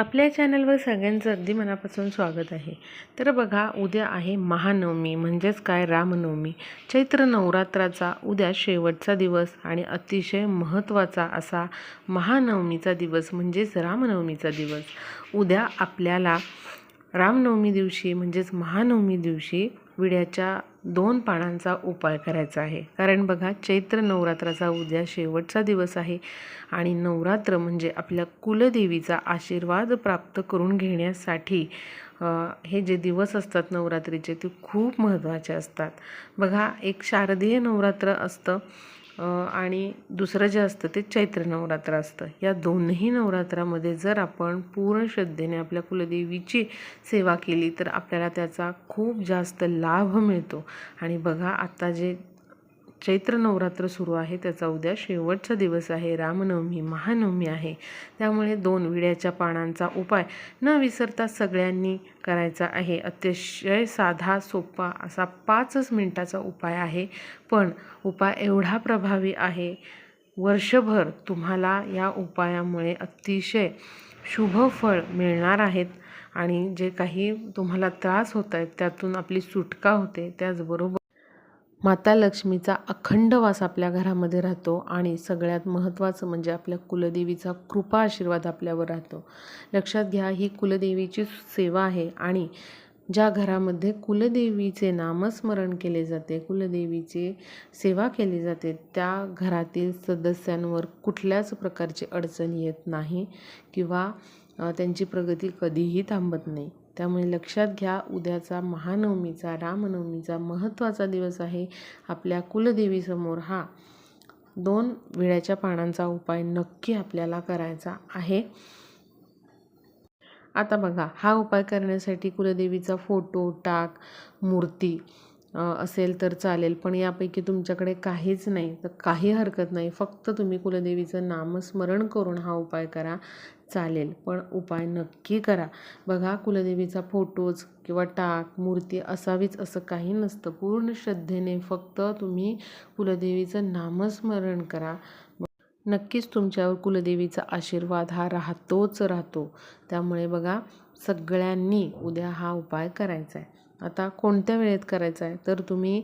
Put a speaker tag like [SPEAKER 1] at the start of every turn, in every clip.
[SPEAKER 1] आपल्या चॅनलवर सगळ्यांचं अगदी मनापासून स्वागत आहे. तर बघा उद्या आहे महानवमी म्हणजेच काय? रामनवमी. चैत्र नवरात्राचा उद्या शेवटचा दिवस आणि अतिशय महत्त्वाचा असा महानवमीचा दिवस म्हणजेच रामनवमीचा दिवस. उद्या आपल्याला रामनवमी दिवशी म्हणजेच महानवमी दिवशी विड्याच्या दोन पानांचा उपाय करायचा आहे. कारण बघा चैत्र नवरात्राचा उद्या शेवटचा दिवस आहे आणि नवरात्र म्हणजे आपल्या कुलदेवीचा आशीर्वाद प्राप्त करून घेण्यासाठी हे जे दिवस असतात नवरात्रीचे ते खूप महत्त्वाचे असतात. बघा एक शारदीय नवरात्र असतं. आणि दुसरं जे असतं ते चैत्र नवरात्र असतं. या दोन्ही नवरात्रामध्ये जर आपण पूर्ण श्रद्धेने आपल्या कुलदेवीची सेवा केली तर आपल्याला त्याचा खूप जास्त लाभ मिळतो. आणि बघा आता जे चैत्र नवरात्र सुरू आहे. त्याचा उद्या शेवटचा दिवस आहे. रामनवमी महानवमी आहे. त्यामुळे दोन विड्याच्या पानांचा उपाय न विसरता सगळ्यांनी करायचा आहे. अतिशय साधा सोपा असा पाचच मिनटाचा उपाय आहे. पण उपाय एवढा प्रभावी आहे. वर्षभर तुम्हाला या उपायामुळे अतिशय शुभ फळ मिळणार आहेत. आणि जे काही तुम्हाला त्रास होत आहेत त्यातून आपली सुटका होते. त्याचबरोबर माता लक्ष्मीचा अखंड वास आपल्या घरामध्ये राहतो आणि सगळ्यात महत्त्वाचं म्हणजे आपल्या कुलदेवीचा कृपा आशीर्वाद आपल्यावर राहतो. लक्षात घ्या ही कुलदेवीची सेवा आहे आणि ज्या घरामध्ये कुलदेवीचे नामस्मरण केले जाते कुलदेवीची सेवा केली जाते त्या घरातील सदस्यांवर कुठल्याच प्रकारची अडचण येत नाही किंवा त्यांची प्रगती कधीही थांबत नाही. त्यामुळे लक्षात घ्या उद्याचा महानवमीचा रामनवमीचा महत्त्वाचा दिवस आहे आपल्या कुलदेवीसमोर. हा दोन विड्याच्या पानांचा उपाय नक्की आपल्याला करायचा आहे. आता बघा हा उपाय करण्यासाठी कुलदेवीचा फोटो टाक मूर्ती असेल तर चालेल पण यापैकी तुमच्याकडे काहीच नाही. तर काही हरकत नाही. फक्त तुम्ही कुलदेवीचं नामस्मरण करून हा उपाय करा. चालेल पण उपाय नक्की करा. बघा कुलदेवीचा फोटोज किंवा टाक मूर्ती असावीच असं काही नसतं. पूर्ण श्रद्धेने फक्त तुम्ही कुलदेवीचं नामस्मरण करा. नक्कीच तुमच्यावर कुलदेवीचा आशीर्वाद हा राहतोच राहतो. त्यामुळे बघा सगळ्यांनी उद्या हा उपाय करायचा आहे आता कोणत्या वेळेत करायचा आहे? तर तुम्ही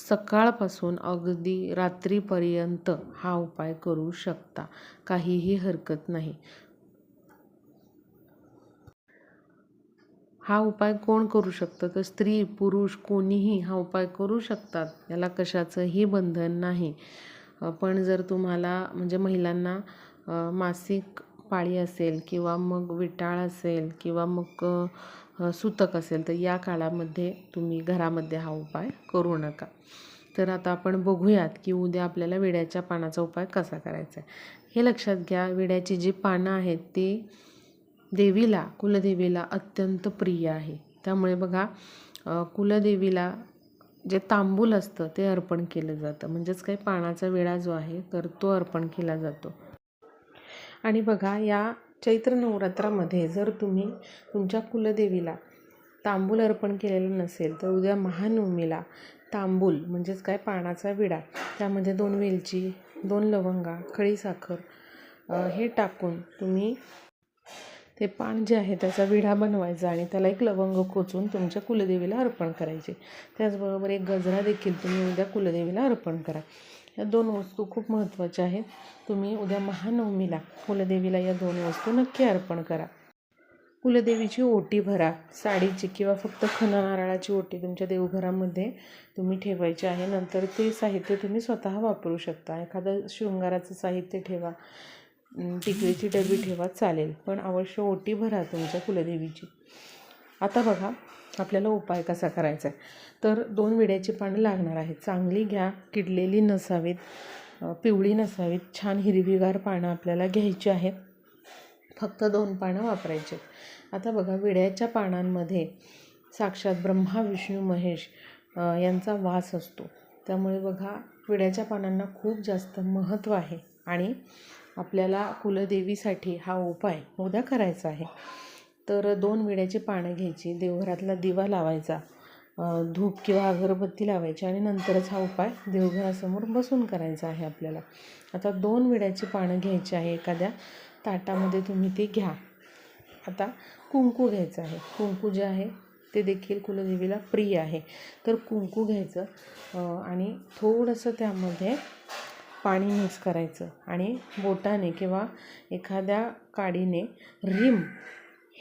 [SPEAKER 1] सकाळपासून अगदी रात्रीपर्यंत हा उपाय करू शकता. काहीही हरकत नाही. हा उपाय कोण करू शकतं? तर स्त्री पुरुष कोणीही हा उपाय करू शकतात. याला कशाचंही बंधन नाही. पण जर तुम्हाला म्हणजे महिलांना मासिक पाळी असेल किंवा मग विटाळ असेल किंवा मग सुतक असेल तर या काळामध्ये तुम्ही घरामध्ये हा उपाय करू नका. तर आता आपण बघूयात की उद्या आपल्याला विड्याच्या पानाचा उपाय कसा करायचा आहे. हे लक्षात घ्या विड्याची जी पानं आहेत ती देवीला कुलदेवीला अत्यंत प्रिय आहे. त्यामुळे बघा कुलदेवीला जे तांबूल असतं ते अर्पण केलं जातं. म्हणजेच काही पानाचा विडा जो आहे तर तो अर्पण केला जातो. आणि बघा या चैत्र नवरात्रामध्ये जर तुम्ही तुमच्या कुलदेवीला तांबूल अर्पण केलेलं नसेल तर उद्या महानवमीला तांबूल म्हणजेच काय पानाचा विडा त्यामध्ये दोन वेलची दोन लवंगा खळीसाखर हे टाकून तुम्ही ते पान जे आहे त्याचा विढा बनवायचा आणि त्याला एक लवंग खोचून तुमच्या कुलदेवीला अर्पण करायचे. त्याचबरोबर एक गजरा देखील तुम्ही उद्या कुलदेवीला अर्पण करा. या दोन वस्तू खूप महत्त्वाच्या आहेत. तुम्ही उद्या महानवमीला कुलदेवीला या दोन वस्तू नक्की अर्पण करा. कुलदेवीची ओटी भरा साडीची किंवा फक्त खना नारळाची ओटी तुमच्या देवघरामध्ये तुम्ही ठेवायची आहे. नंतर ते साहित्य तुम्ही स्वतः वापरू शकता. एखादं शृंगाराचं साहित्य ठेवा अं, टिकलीची डबी ठेवा चालेल. पण अवश्य ओटी भरा तुमच्या कुलदेवीची. आता बघा आपल्याला उपाय कसा करायचा आहे तर दोन विड्याची पानं लागणार आहेत. चांगली घ्या. किडलेली नसावीत. पिवळी नसावीत. छान हिरवीगार पानं आपल्याला घ्यायची आहेत. फक्त दोन पानं वापरायची आहेत. आता बघा विड्याच्या पानांमध्ये साक्षात ब्रह्मा विष्णू महेश यांचा वास असतो. त्यामुळे बघा विड्याच्या पानांना खूप जास्त महत्त्व आहे. आणि आपल्याला कुलदेवीसाठी हा उपाय उद्या करायचा आहे. तर दोन विड्याची पानं घ्यायची देवघरातला दिवा लावायचा धूप किंवा अगरबत्ती लावायची आणि नंतरच हा उपाय देवघरासमोर बसून करायचा आहे आपल्याला. आता दोन विड्याची पानं घ्यायची आहे एखाद्या ताटामध्ये तुम्ही ती घ्या. आता कुंकू घ्यायचं आहे. कुंकू जे आहे ते देखील कुलदेवीला प्रिय आहे. तर कुंकू घ्यायचं आणि थोडंसं त्यामध्ये पाणी मिक्स करायचं आणि बोटाने किंवा एखाद्या काडीने रिम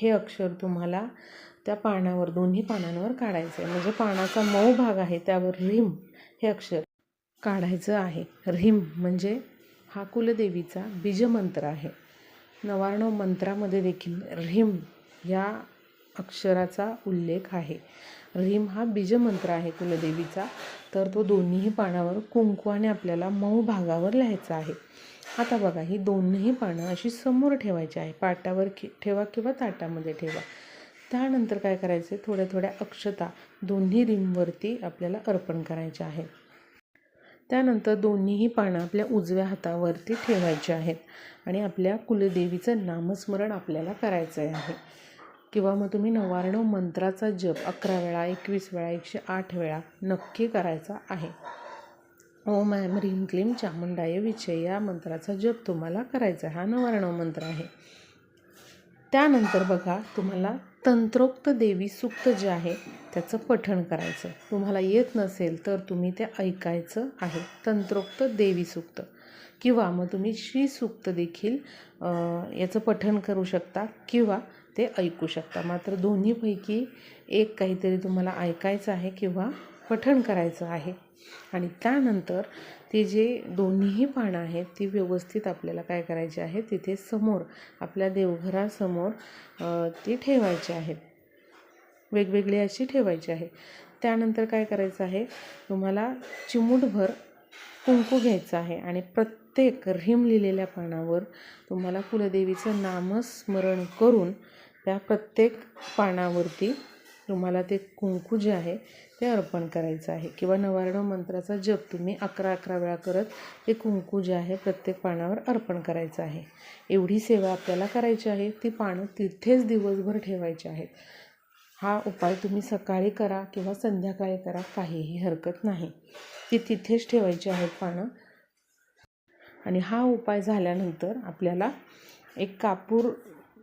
[SPEAKER 1] हे अक्षर तुम्हाला त्या पानावर दोन्ही पानांवर काढायचं आहे म्हणजे पानाचा मऊ भाग आहे त्यावर रिम हे अक्षर काढायचं आहे. रिम म्हणजे हा कुलदेवीचा बीजमंत्र आहे. नवार्णव मंत्रामध्ये देखील रिम या अक्षराचा उल्लेख आहे. रिम हा बीजमंत्र आहे कुलदेवीचा. तर तो दोन्हीही पानावर कुंकवाने आपल्याला मऊ भागावर लिहायचा आहे. आता बघा ही दोन्ही पानं अशी समोर ठेवायची आहे. पाटावर की ठेवा किंवा ताटामध्ये ठेवा. त्यानंतर काय करायचं आहे थोड्या थोड्या अक्षता दोन्ही रिमवरती आपल्याला अर्पण करायच्या आहेत. त्यानंतर दोन्हीही पानं आपल्या उजव्या हातावरती ठेवायची आहेत आणि आपल्या कुलदेवीचं नामस्मरण आपल्याला करायचं आहे. किंवा मग तुम्ही नवार्णव मंत्राचा जप अकरा वेळा एकवीस वेळा एकशे आठ वेळा नक्की करायचा आहे. ओम ॲम ह्रीम क्लीम चामुंडाय विचय या मंत्राचा जप तुम्हाला करायचा आहे. हा नवर्णव मंत्र आहे. त्यानंतर बघा तुम्हाला तंत्रोक्त देवी सुक्त जे आहे त्याचं पठण करायचं. तुम्हाला येत नसेल तर तुम्ही ते ऐकायचं आहे. तंत्रोक्त देवी सुक्त. किंवा मग तुम्ही श्रीसूक्त देखील याचं पठण करू शकता किंवा ते ऐकू शकता. मात्र दोन्हीपैकी एक काहीतरी तुम्हाला ऐकायचं आहे किंवा पठण करायचं आहे. आणि त्यानंतर ते जे दोन्हीही पानं आहेत ती व्यवस्थित आपल्याला काय करायची आहे तिथे समोर आपल्या देवघरासमोर ती ठेवायची आहेत. वेगवेगळी अशी ठेवायची आहे त्यानंतर काय करायचं आहे तुम्हाला चिमूटभर कुंकू घ्यायचं आहे आणि प्रत्येक रिम लिहिलेल्या पानावर तुम्हाला कुलदेवीचं नामस्मरण करून त्या प्रत्येक पानावरती तुम्हाला ते कुंकू जे आहे ते अर्पण करायचं आहे. किंवा नवार्णव मंत्राचा जप तुम्ही अकरा अकरा वेळा करत ते कुंकू जे आहे प्रत्येक पानावर अर्पण करायचं आहे. एवढी सेवा आपल्याला करायची आहे ती पानं तिथेच दिवसभर ठेवायची आहेत. हा उपाय तुम्ही सकाळी करा किंवा संध्याकाळी करा काहीही हरकत नाही. ती तिथेच ठेवायची आहेत पानं. आणि हा उपाय झाल्यानंतर आपल्याला एक कापूर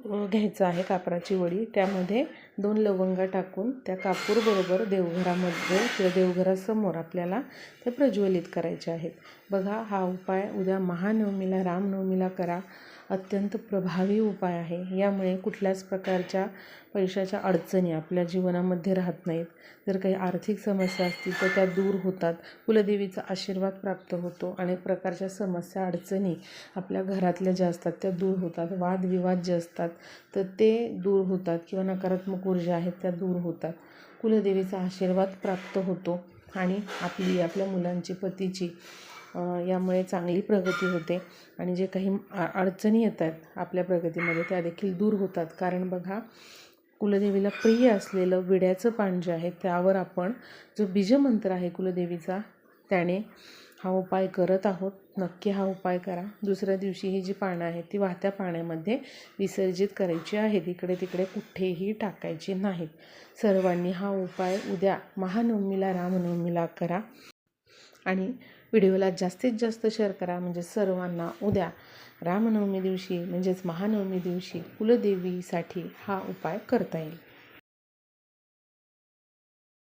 [SPEAKER 1] घ्यायचं आहे कापराची वडी. त्यामध्ये दोन लवंगा टाकून त्या कापूरबरोबर देवघरामध्ये किंवा देवघरासमोर आपल्याला ते प्रज्वलित करायचे आहेत. बघा हा उपाय उद्या महानवमीला रामनवमीला करा. अत्यंत प्रभावी उपाय आहे. यामुळे कुठल्याच प्रकारच्या पैशाच्या अडचणी आपल्या जीवनामध्ये राहत नाहीत. जर काही आर्थिक समस्या असतील तर त्या दूर होतात. कुलदेवीचा आशीर्वाद प्राप्त होतो अनेक प्रकारच्या समस्या अडचणी आपल्या घरातल्या ज्या असतात त्या दूर होतात. वादविवाद जे असतात तर ते दूर होतात किंवा नकारात्मक ऊर्जा आहेत त्या दूर होतात. कुलदेवीचा आशीर्वाद प्राप्त होतो आणि आपली आपल्या मुलांची पतीची यामुळे चांगली प्रगती होते आणि जे काही अडचणी अडचणी येतात आपल्या प्रगतीमध्ये त्या देखील दूर होतात. कारण बघा कुलदेवीला प्रिय असलेलं विड्याचं पान जे आहे त्यावर आपण जो बीजमंत्र आहे कुलदेवीचा त्याने हा उपाय करत आहोत. नक्की हा उपाय करा. दुसऱ्या दिवशी ही जी पानं आहेत ती वाहत्या पाण्यामध्ये विसर्जित करायची आहेत. इकडे तिकडे कुठेही टाकायची नाहीत. सर्वांनी हा उपाय उद्या महानवमीला रामनवमीला करा. आणि व्हिडिओला जास्तीत जास्त शेअर करा. म्हणजे सर्वांना उद्या रामनवमी दिवशी म्हणजेच महानवमी दिवशी कुलदेवीसाठी हा उपाय करता येईल.